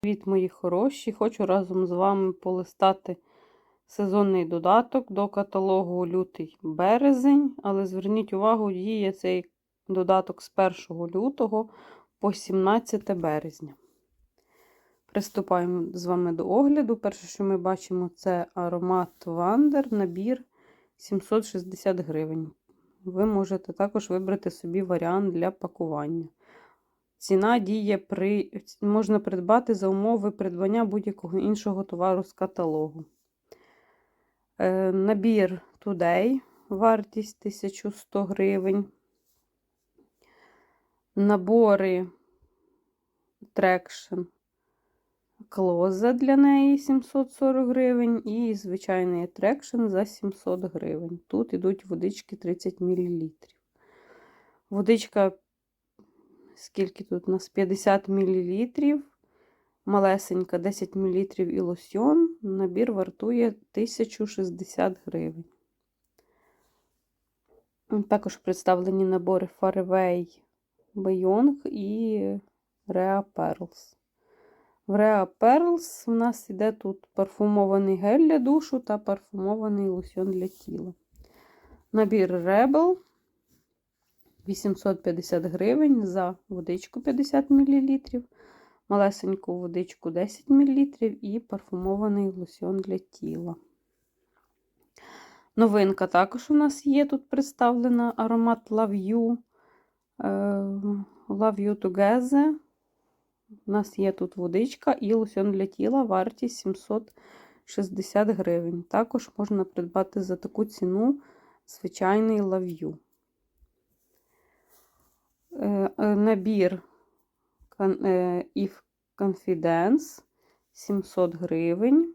Привіт, мої хороші! Хочу разом з вами полистати сезонний додаток до каталогу лютий-березень, але зверніть увагу, діє цей додаток з 1 лютого по 17 березня. Приступаємо з вами до огляду. Перше, що ми бачимо, це аромат Вандер, набір 760 гривень. Ви можете також вибрати собі варіант для пакування. Ціна діє при можна придбати за умови придбання будь-якого іншого товару з каталогу. Е, набір Today, вартість 1100 гривень. Набори Traction Closet для неї 740 гривень. І звичайний Traction за 700 гривень. Тут йдуть водички 30 мл. Водичка скільки тут у нас 50 мл, малесенька 10 мл і лосьон. Набір вартує 1060 гривень. Також представлені набори Farway Bayong і Rea Pearls. В Rea Pearls у нас йде тут парфумований гель для душу та парфумований лосьон для тіла. Набір Rebel 850 гривень за водичку 50 мл, малесеньку водичку 10 мл і парфумований лосьон для тіла. Новинка також у нас є тут представлена аромат Love You. Е, Love You Together. У нас є тут водичка і лосьон для тіла, вартість 760 гривень. Також можна придбати за таку ціну звичайний е, набір е, If Confidence 700 гривень.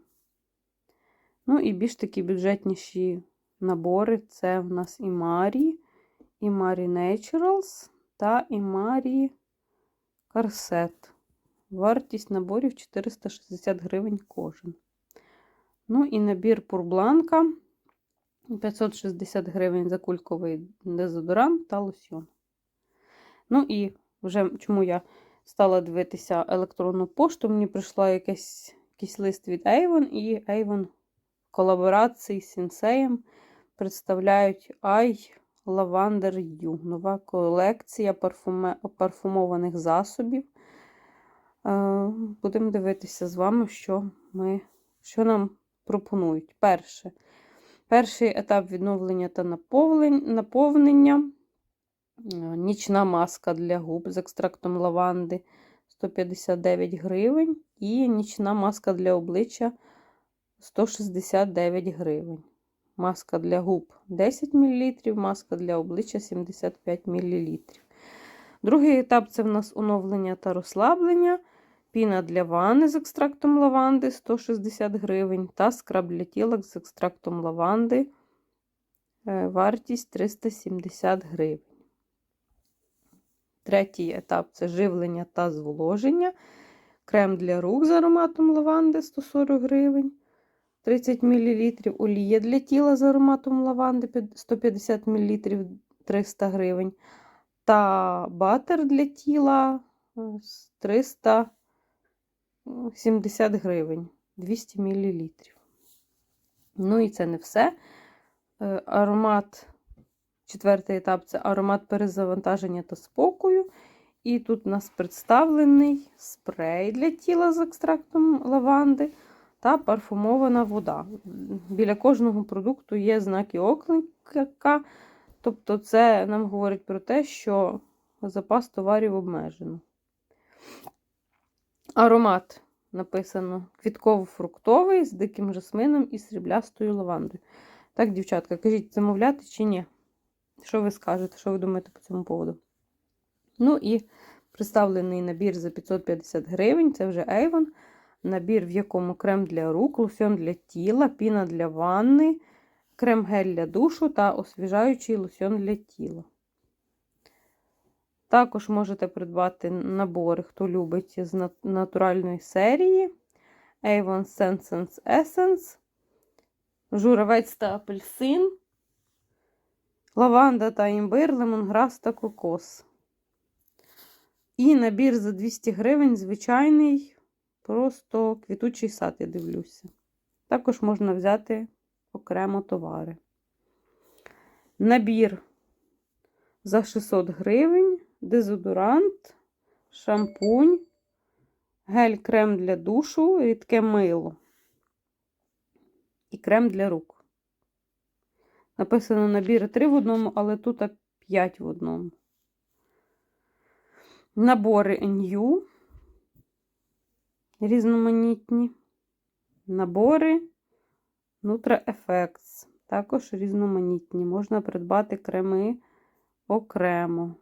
Ну, і більш такі бюджетніші набори це в нас і Марі, і Марі Naturals та і Марі Корсет. Вартість наборів 460 гривень кожен. Ну, і набір Пурбланка 560 гривень за кульковий дезодорант та лосьон. Ну і вже чому я стала дивитися електронну пошту, мені прийшла якийсь, якийсь лист від Avon, і Avon в колаборації з Сінсеєм представляють I Lavender U. Нова колекція парфуме, парфумованих засобів. Е, будемо дивитися з вами, що, ми, що нам пропонують. Перше. Перший етап відновлення та наповнення. Е, нічна маска для губ з екстрактом лаванди 159 гривень. І нічна маска для обличчя 169 гривень. Маска для губ 10 мл, маска для обличчя 75 мл. Другий етап це в нас оновлення та розслаблення. Піна для ванни з екстрактом лаванди 160 гривень. Та скраб для тіла з екстрактом лаванди. Е, вартість 370 гривень. Третій етап це живлення та зволоження. Крем для рук з ароматом лаванди 140 гривень. 30 мл. Олія для тіла з ароматом лаванди 150 мл 300 гривень. Та батер для тіла 370 гривень 200 мл. Ну і це не все. Е, аромат Четвертий етап це аромат перезавантаження та спокою. І тут у нас представлений спрей для тіла з екстрактом лаванди та парфумована вода. Біля кожного продукту є знаки оклика, тобто це нам говорить про те, що запас товарів обмежено. Аромат написано квітково-фруктовий з диким жасмином і сріблястою лавандою. Так, дівчатка, кажіть, замовляти чи ні? Що ви скажете, що ви думаєте по цьому поводу? Ну і представлений набір за 550 гривень це вже Avon. Набір, в якому крем для рук, лосьон для тіла, піна для ванни, крем-гель для душу та освіжаючий лосьон для тіла. Також можете придбати набори, хто любить з натуральної серії. Avon Sense Essence, журавець та апельсин лаванда та імбир, лемонграс та кокос. І набір за 200 гривень звичайний просто квітучий сад, я дивлюся. Також можна взяти окремо товари. Набір за 600 гривень, дезодорант, шампунь, гель-крем для душу, рідке мило і крем для рук. Написано набір 3 в одному, але тут 5 в одному. Набори New. Різноманітні. Набори Nutra Effects. Також різноманітні. Можна придбати креми окремо.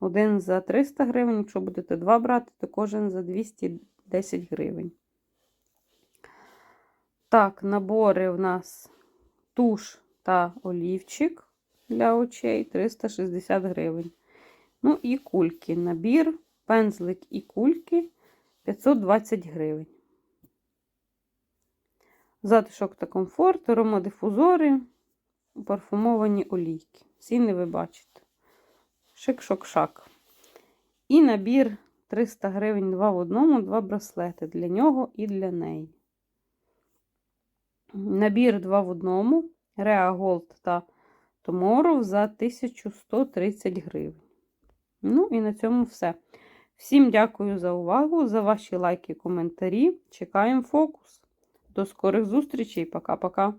Один за 300 гривень, якщо будете два брати, то кожен за 210 гривень. Так, набори в нас туш та олівчик для очей 360 гривень. Ну і кульки. Набір, пензлик і кульки 520 гривень. Затишок та комфорт, аромадифузори, парфумовані олійки. Ціни ви бачите. Шик-шок-шак. І набір 300 гривень два в одному, два браслети для нього і для неї. Набір 2 в одному, Gold та Томоров за 1130 гривень. Ну і на цьому все. Всім дякую за увагу, за ваші лайки, коментарі. Чекаємо фокус. До скорих зустрічей. Пока-пока.